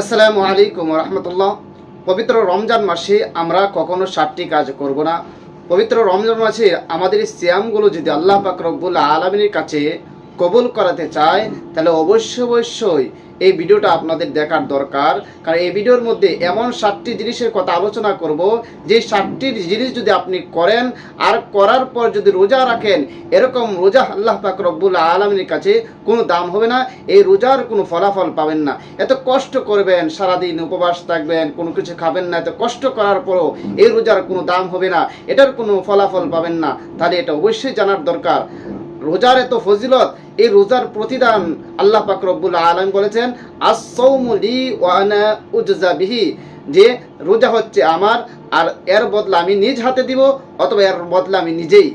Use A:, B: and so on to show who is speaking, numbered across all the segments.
A: আসসালামু আলাইকুম রহমতুল্লাহ। পবিত্র রমজান মাসে আমরা কখনো সাতটি কাজ করব না। পবিত্র রমজান মাসে আমাদের এই সিয়ামগুলো যদি আল্লাহ পাক রব্বুল আলমিনের কাছে কবুল করাতে চায়, তাহলে অবশ্যই অবশ্যই এই ভিডিওটা আপনাদের দেখার দরকার। কারণ এই ভিডিওর মধ্যে এমন সাতটি জিনিসের কথা আলোচনা করব, যে সাতটি জিনিস যদি আপনি করেন, আর করার পর যদি রোজা রাখেন, এরকম রোজা আল্লাহ পাক রব্বুল আলমিনের কাছে কোনো দাম হবে না, এই রোজার কোনো ফলাফল পাবেন না। এত কষ্ট করবেন, সারাদিন উপবাস থাকবেন, কোনো কিছু খাবেন না, এত কষ্ট করার পরও এই রোজার কোনো দাম হবে না, এটার কোনো ফলাফল পাবেন না। তাহলে এটা অবশ্যই জানার দরকার। রোজার এত ফজিলত, এই রোজার প্রতিদান আল্লাহ পাক রব্বুল আলম বলেছেন আসৌমুলি ওয়ানা উজজা বিহি যে রোজা হচ্ছে আমার, আর এর বদলা আমি নিজ হাতে দিব, অথবা এর বদলা আমি নিজেই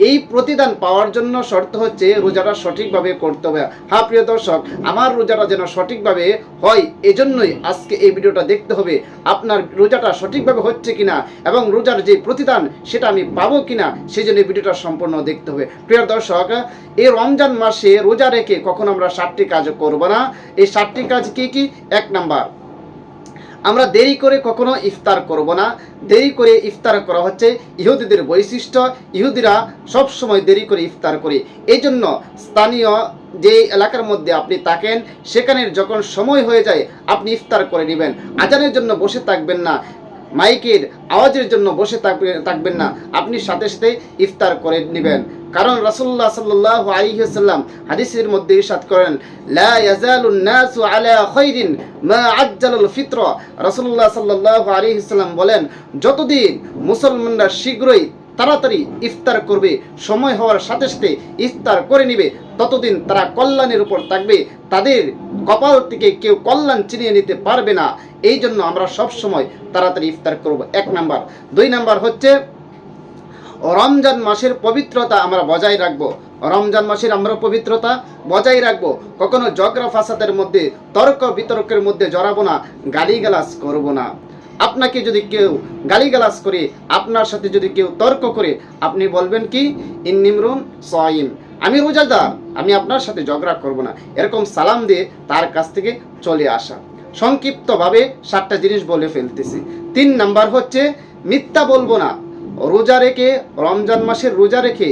A: এই প্রতিদান পাওয়ার জন্য শর্ত হচ্ছে রোজাটা সঠিকভাবে করতে হবে। হ্যাঁ প্রিয় দর্শক, আমার রোজাটা যেন সঠিকভাবে হয়, এজন্যই আজকে এই ভিডিওটা দেখতে হবে আপনার রোজাটা সঠিকভাবে হচ্ছে কিনা এবং রোজার যে প্রতিদান সেটা আমি পাবো কিনা সেই জন্য এই ভিডিওটা সম্পূর্ণ দেখতে হবে। প্রিয় দর্শক, এই রমজান মাসে রোজা রেখে কখন আমরা সাতটি কাজ করব না। এই ষাটটি কাজ কি কি? এক নাম্বার আমরা দেরি করে কখনো ইফতার করব না। দেরি করে ইফতার করা হচ্ছে ইহুদিদের বৈশিষ্ট্য। ইহুদিরা সব সময় দেরি করে ইফতার করে। এই জন্য স্থানীয় যে এলাকার মধ্যে আপনি থাকেন, সেখানে যখন সময় হয়ে যায়, আপনি ইফতার করে নেবেন। আজানের জন্য বসে থাকবেন না। মাইকের আওয়াজের জন্য বসে থাকবে- থাকবেন না। আপনি সাথে সাথে ইফতার করে নেবেন। কারণ রাসূলুল্লাহ সাল্লাল্লাহু আলাইহি ওয়াসাল্লাম হাদিসের মধ্যে ইরশাদ করেন, লা ইয়াজালুন নাসু আলা খাইরিন মা আজ্জালাল ফিত্র। বলেন, যতদিন মুসলমানরা শীঘ্রই তাড়াতাড়ি ইফতার করবে, সময় হওয়ার সাথে সাথে ইফতার করে নিবে, ততদিন তারা কল্যাণের উপর থাকবে। তাদের কপাল থেকে কেউ কল্যাণ চিনিয়ে নিতে পারবে না। এই জন্য আমরা সব সময় তাড়াতাড়ি ইফতার করব। এক নাম্বার। দুই নাম্বার হচ্ছে রমজান মাসের পবিত্রতা আমরা বজায় রাখব। রমজান মাসের আমরা পবিত্রতা বজায় রাখব। কখনো জগরা ফাসাদের মধ্যে, তর্ক বিতর্কের মধ্যে জড়াবো না, গালিগালাজ করব না। আপনাকে যদি কেউ গালিগালাজ করে, আপনার সাথে যদি কেউ তর্ক করে, আপনি বলবেন কি? ইন্নিমরুন সয়িম আমি রোজাদার, আমি আপনার সাথে ঝগড়া করব না। এরকম সালাম দিয়ে তার কাছ থেকে চলে আসা। সংক্ষিপ্তভাবে সাতটা জিনিস বলে ফেলতেছি। তিন নাম্বার হচ্ছে, মিথ্যা বলব না। রোজা রেখে, রমজান মাসের রোজা রেখে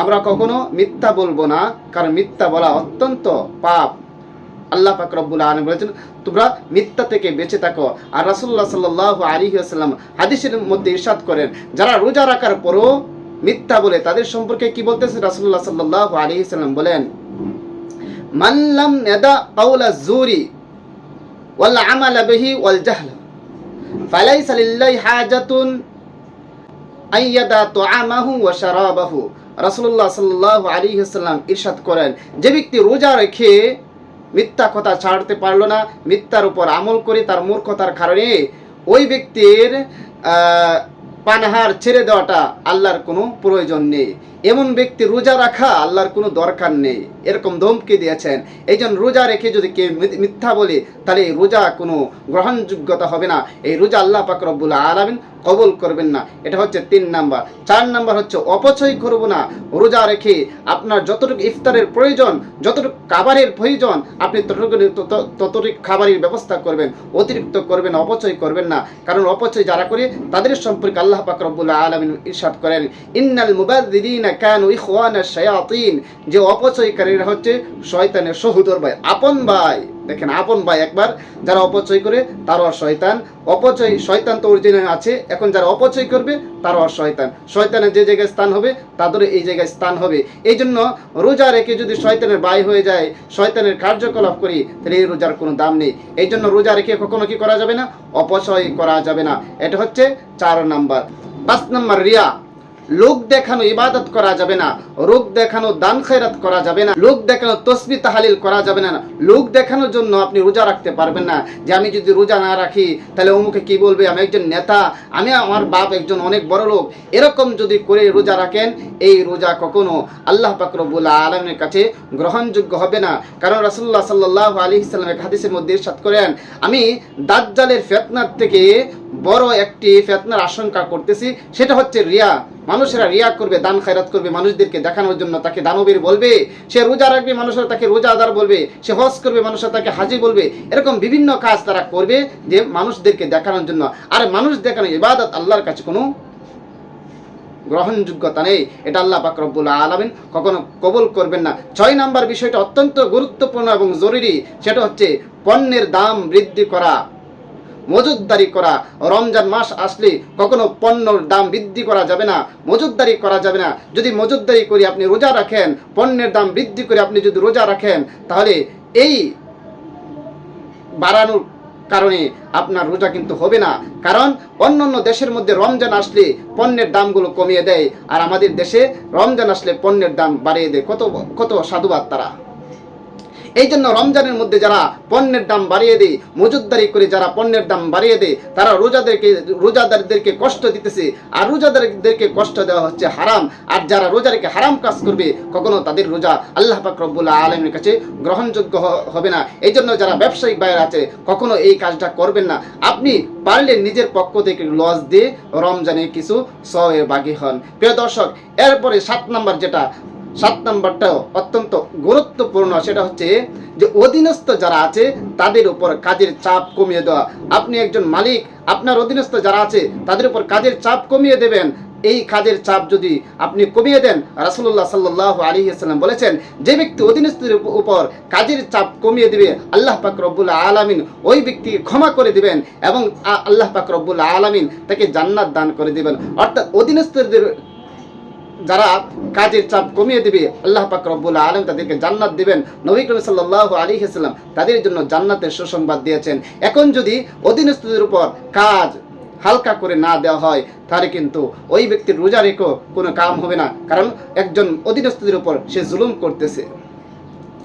A: আমরা কখনো মিথ্যা বলব না, কারণ মিথ্যা বলা অত্যন্ত পাপ। আল্লাহ পাক রব্বুল আলামিন বলেছেন, তোমরা মিথ্যা থেকে বেঁচে থাকো। আর রাসূলুল্লাহ সাল্লাল্লাহু আলাইহি ওয়াসাল্লাম হাদিসের মধ্যে ইরশাদ করেন, যারা রোজা রাখার পরও মিথ্যা বলে, তাদের সম্পর্কে কি বলতেছে রাসূলুল্লাহ সাল্লাল্লাহু আলাইহি ওয়াসাল্লাম বলেন, মান লাম ইয়াদা কাওলা জুরি ওয়াল আমালা বিহি ওয়াল জাহল, ফালাইসা লিল্লাহি হাজাতুন আইয়াদা তোআমাহু ওয়া শারাবাহু। রাসূলুল্লাহ সাল্লাল্লাহু আলাইহি ওয়াসাল্লাম ইরশাদ করেন, যে ব্যক্তি রোজা রেখে মিথ্যা কথা ছাড়তে পারল না, মিথ্যার উপর আমল করে তার মূর্খতার কারণে ওই ব্যক্তির পানাহার ছেড়ে দেওয়াটা আল্লাহর কোনো প্রয়োজন নেই। এমন ব্যক্তি রোজা রাখা আল্লাহর কোনো দরকার নেই। এরকম ধমকে দিয়েছেন। এই জন্য রোজা রেখে যদি কেউ মিথ্যা বলে, তাহলে এই রোজা কোনো গ্রহণযোগ্যতা হবে না। এই রোজা আল্লাহ পাক রব্বুল আলামিন কবুল করবেন না। এটা হচ্ছে তিন নাম্বার। চার নাম্বার হচ্ছে অপচয় করব না। রোজা রেখে আপনার যতটুকু ইফতারের প্রয়োজন, যতটুকু খাবারের প্রয়োজন, আপনি ততটুকু তত- ততটুকু খাবারের ব্যবস্থা করবেন। অতিরিক্ত করবেন, অপচয় করবেন না। কারণ অপচয় যারা করে, তাদের সম্পর্কে আল্লাহ পাক রব্বুল আলামিন ইরশাদ করেন, ইন্নাল মুবাযযিরিনা কানু ইখওয়ানা শায়াতিন। যে অপচয়কারীরা হচ্ছে শয়তানের সহোদর ভাই, আপন ভাই। দেখেন, আপন ভাই একবার, যারা অপচয় করে তারও শয়তান। অপচয়, শয়তান তো অরিজিনাল আছে, এখন যারা অপচয় করবে তারও শয়তান। শয়তানের যে জায়গায় স্থান হবে, তাদেরও এই জায়গায় স্থান হবে। এই জন্য রোজা রেখে যদি শয়তানের বাই হয়ে যায়, শয়তানের কার্যকলাপ করি, তাহলে এই রোজার কোনো দাম নেই। এই জন্য রোজা রেখে কখনো কি করা যাবে না? অপচয় করা যাবে না। এটা হচ্ছে চার নাম্বার। পাঁচ নাম্বার রিয়া। লোক দেখানো ইবাদত করা যাবে না, রোগ দেখানো দান খয়রাত করা যাবে না, লোক দেখানো তসবি তাহালিল করা যাবে না, লোক দেখানোর জন্য আপনি রোজা রাখতে পারবেন না। যে আমি যদি রোজা না রাখি, তাহলে অমুকে কি বলবে? আমি একজন নেতা, আমি আমার বাপ একজন অনেক বড় লোক। এরকম যদি করে রোজা রাখেন, এই রোজা কখনো আল্লাহ পাকরবুল আলমের কাছে গ্রহণযোগ্য হবে না। কারণ রাসুল্লাহ সাল্লাহ আলী ইসলামের হাদিসের মধ্যে ইরশাদ করেন, আমি দাজ্জালের ফেতনার থেকে বড় একটি ফেতনার আশঙ্কা করতেছি। সেটা হচ্ছে রিয়া। মানুষেরা রিয়া করবে, দান খায়রাত করবে, মানুষদেরকে দেখানোর জন্য তাকে দানবীর বলবে। সে রোজা রাখবে, মানুষেরা তাকে রোজাদার বলবে। সে হজ করবে, মানুষেরা তাকে হাজি বলবে। এরকম বিভিন্ন কাজ তারা করবে যে মানুষদেরকে দেখানোর জন্য। আর মানুষ দেখানো ইবাদত আল্লাহর কাছে কোনো গ্রহণযোগ্যতা নেই। এটা আল্লাহ পাক রব্বুল আলামিন কখনো কবুল করবেন না। ছয় নাম্বার বিষয়টা অত্যন্ত গুরুত্বপূর্ণ এবং জরুরি। সেটা হচ্ছে পণ্যের দাম বৃদ্ধি করা। মজুদদারি করা। রমজান মাস আসলে কখনো পণ্যর দাম বৃদ্ধি করা যাবে না মজুদদারি করা যাবে না। যদি মজুদদারি করে আপনি রোজা রাখেন, পণ্যের দাম বৃদ্ধি করে আপনি যদি রোজা রাখেন, তাহলে এই বাড়ানোর কারণে আপনার রোজা কিন্তু হবে না। কারণ অন্য অন্য দেশের মধ্যে রমজান আসলে পণ্যের দামগুলো কমিয়ে দেয়, আর আমাদের দেশে রমজান আসলে পণ্যের দাম বাড়িয়ে দেয়। কত কত সাধুবাদ তারা। এই জন্য রমজানের মধ্যে যারা পণ্যের দাম বাড়িয়ে দেয় মজুদদারি করে যারা পণ্যের দাম বাড়িয়ে দেয়, তারা রোজাদেরকে, রোজাদারদেরকে কষ্ট দিতেছে। আর রোজাদারদেরকে কষ্ট দেওয়া হচ্ছে হারাম। আর যারা রোজাদেরকে হারাম কাজ করবে, কখনো তাদের রোজা আল্লাহ পাক রব্বুল্লাহ আলমের কাছে গ্রহণযোগ্য হবে না। এই জন্য যারা ব্যবসায়িক বাইরে আছে, কখনো এই কাজটা করবেন না। আপনি পারলে নিজের পক্ষ থেকে লস দিয়ে রমজানে কিছু সয়ে বাগি হন। প্রিয় দর্শক, এরপরে সাত নাম্বার যেটা সাত নাম্বারটাও অত্যন্ত গুরুত্বপূর্ণ, সেটা হচ্ছে যে অধীনস্থ যারা আছে, তাদের উপর কাজের চাপ কমিয়ে দেওয়া। আপনি একজন মালিক, আপনার অধীনস্থ যারা আছে, তাদের উপর কাজের চাপ কমিয়ে দেবেন। এই কাজের চাপ যদি আপনি কমিয়ে দেন রাসুল্লাহ সাল্লাহ আলী সাল্লাম বলেছেন, যে ব্যক্তি অধীনস্থের উপর কাজের চাপ কমিয়ে দিবে, আল্লাহ পাক রব্বুল্লাহ আলামিন ওই ব্যক্তিকে ক্ষমা করে দিবেন এবং আল্লাহ পাক রব্বুল্লাহ আলামিন তাকে জান্নাত দান করে দিবেন। অর্থাৎ অধীনস্থদের যারা কাজের চাপ কমিয়ে দিবে, আল্লাহ পাক রব্বুল আলম তাদেরকে জান্নাত দিবেন। নবী করিম সাল্লাহ আলী হাসলাম তাদের জন্য জান্নাতের সুসংবাদ দিয়েছেন। এখন যদি অধীনস্থদের উপর কাজ হালকা করে না দেওয়া হয়, তাহলে কিন্তু ওই ব্যক্তির রোজা রেখেও কোনো কাম হবে না। কারণ একজন অধীনস্থদের উপর সে জুলুম করতেছে।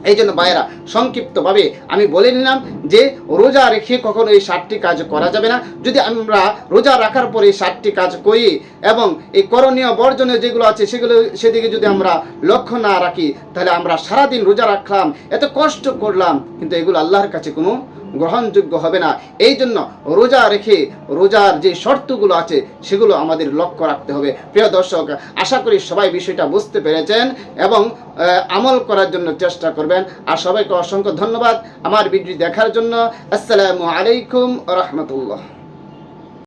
A: এই জন্য ভাইয়েরা, সংক্ষিপ্তভাবে আমি বলে নিলাম যে রোজা রেখে কখনো এই সাতটি কাজ করা যাবে না। যদি আমরা রোজা রাখার পরে এই সাতটি কাজ করি এবং এই করণীয় বর্জনীয় যেগুলো আছে সেগুলো, সেদিকে যদি আমরা লক্ষ্য না রাখি, তাহলে আমরা সারাদিন রোজা রাখলাম, এত কষ্ট করলাম, কিন্তু এগুলো আল্লাহর কাছে কোনো গ্রহণযোগ্য হবে না। এই জন্য রোজা রেখে, রোজার যে শর্তগুলো আছে, সেগুলো আমাদের লক্ষ্য রাখতে হবে। প্রিয় দর্শক, আশা করি সবাই বিষয়টা বুঝতে পেরেছেন এবং আমল করার জন্য চেষ্টা করবেন। আর সবাইকে অসংখ্য ধন্যবাদ আমার ভিডিও দেখার জন্য। আসসালামু আলাইকুম রহমতুল্লাহ।